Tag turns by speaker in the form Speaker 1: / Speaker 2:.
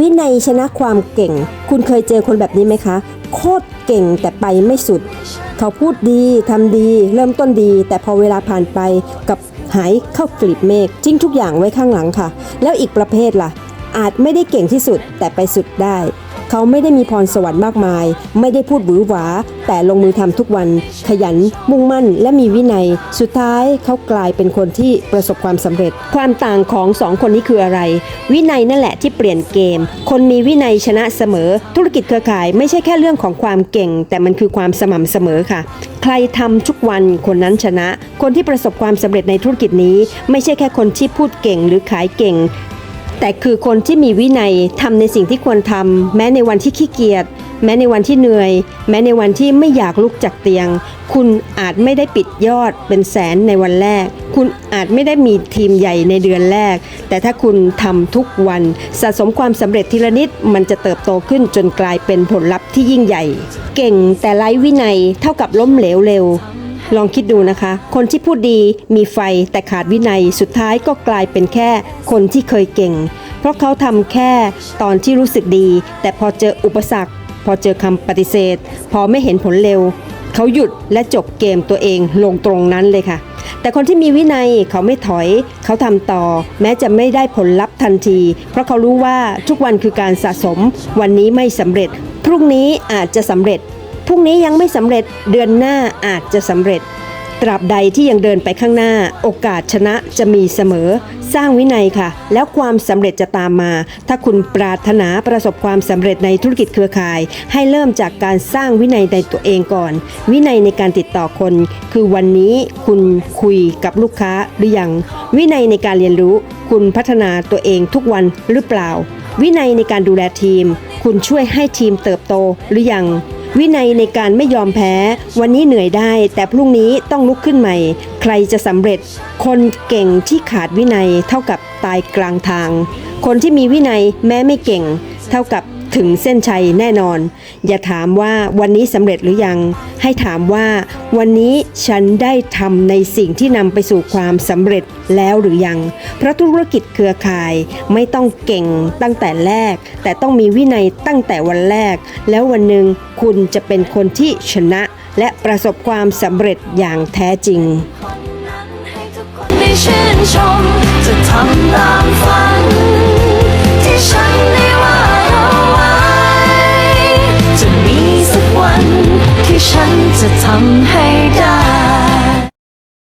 Speaker 1: วินัยชนะความเก่ง คุณเคยเจอคนแบบนี้ไหมคะ โคตรเก่งแต่ไปไม่สุด เขาพูดดีทำดี เริ่มต้นดี แต่พอเวลาผ่านไปกับหายเข้ากลีบเมฆทิ้งทุกอย่างไว้ข้างหลังค่ะ แล้วอีกประเภทล่ะ อาจไม่ได้เก่งที่สุดแต่ไปสุดได้ เขาไม่ได้มีพรสวรรค์มากมาย ไม่ได้พูดหวือหวา แต่ลงมือทำทุกวัน ขยัน มุ่งมั่น และมีวินัย สุดท้ายเขากลายเป็นคนที่ประสบความสำเร็จ ความต่างของสองคนนี้คืออะไร วินัยนั่นแหละที่เปลี่ยนเกม คนมีวินัยชนะเสมอ ธุรกิจเครือข่ายไม่ใช่แค่เรื่องของความเก่ง แต่มันคือความสม่ำเสมอค่ะ ใครทำทุกวันคนนั้นชนะ คนที่ประสบความสำเร็จในธุรกิจนี้ ไม่ใช่แค่คนที่พูดเก่งหรือขายเก่ง แต่คือคนที่มีวินัยทำในสิ่งที่ควรทำแม้ในวันที่ขี้เกียจแม้ในวันที่เหนื่อย แม้ในวันที่ไม่อยากลุกจากเตียง คุณอาจไม่ได้ปิดยอดเป็นแสนในวันแรก คุณอาจไม่ได้มีทีมใหญ่ในเดือนแรก แต่ถ้าคุณทำทุกวันสะสมความสำเร็จทีละนิดมันจะเติบโตขึ้นจนกลายเป็นผลลัพธ์ที่ยิ่งใหญ่ เก่งแต่ไร้วินัยเท่ากับล้มเหลวเร็ว ลองคิดดูนะคะ คนที่พูดดีมีไฟแต่ขาดวินัยสุดท้ายก็กลายเป็นแค่คนที่เคยเก่ง เพราะเขาทำแค่ตอนที่รู้สึกดี แต่พอเจออุปสรรค พอเจอคำปฏิเสธ พอไม่เห็นผลเร็ว เขาหยุดและจบเกมตัวเองลงตรงนั้นเลยค่ะ แต่คนที่มีวินัยเขาไม่ถอย เขาทำต่อ แม้จะไม่ได้ผลลัพธ์ทันที เพราะเขารู้ว่าทุกวันคือการสะสม วันนี้ไม่สำเร็จ พรุ่งนี้อาจจะสำเร็จ พรุ่งนี้ยังไม่สำเร็จเดือนหน้าอาจจะสำเร็จ ตราบใดที่ยังเดินไปข้างหน้า โอกาสชนะจะมีเสมอ สร้างวินัยค่ะ แล้วความสำเร็จจะตามมา ถ้าคุณปรารถนาประสบความสำเร็จในธุรกิจเครือข่าย ให้เริ่มจากการสร้างวินัยในตัวเองก่อน วินัยในการติดต่อคน คือวันนี้คุณคุยกับลูกค้าหรือยัง วินัยในการเรียนรู้ คุณพัฒนาตัวเองทุกวันหรือเปล่า วินัยในการดูแลทีม คุณช่วยให้ทีมเติบโตหรือยัง วินัยในการไม่ยอมแพ้ วันนี้เหนื่อยได้ แต่พรุ่งนี้ต้องลุกขึ้นใหม่ ใครจะสำเร็จ คนเก่งที่ขาดวินัยเท่ากับตายกลางทาง คนที่มีวินัยแม้ไม่เก่ง เท่ากับ ถึงเส้นชัยแน่นอน อย่าถามว่าวันนี้สำเร็จหรือยัง ให้ถามว่า วันนี้ฉันได้ทำในสิ่งที่นำไปสู่ความสำเร็จแล้วหรือยัง เพราะธุรกิจเครือข่ายไม่ต้องเก่งตั้งแต่แรก แต่ต้องมีวินัยตั้งแต่วันแรก แล้ววันหนึ่งคุณจะเป็นคนที่ชนะ และประสบความสำเร็จอย่างแท้จริง
Speaker 2: ได้ชื่นชมจะทำตามฝัน ฉันจะทำให้ได้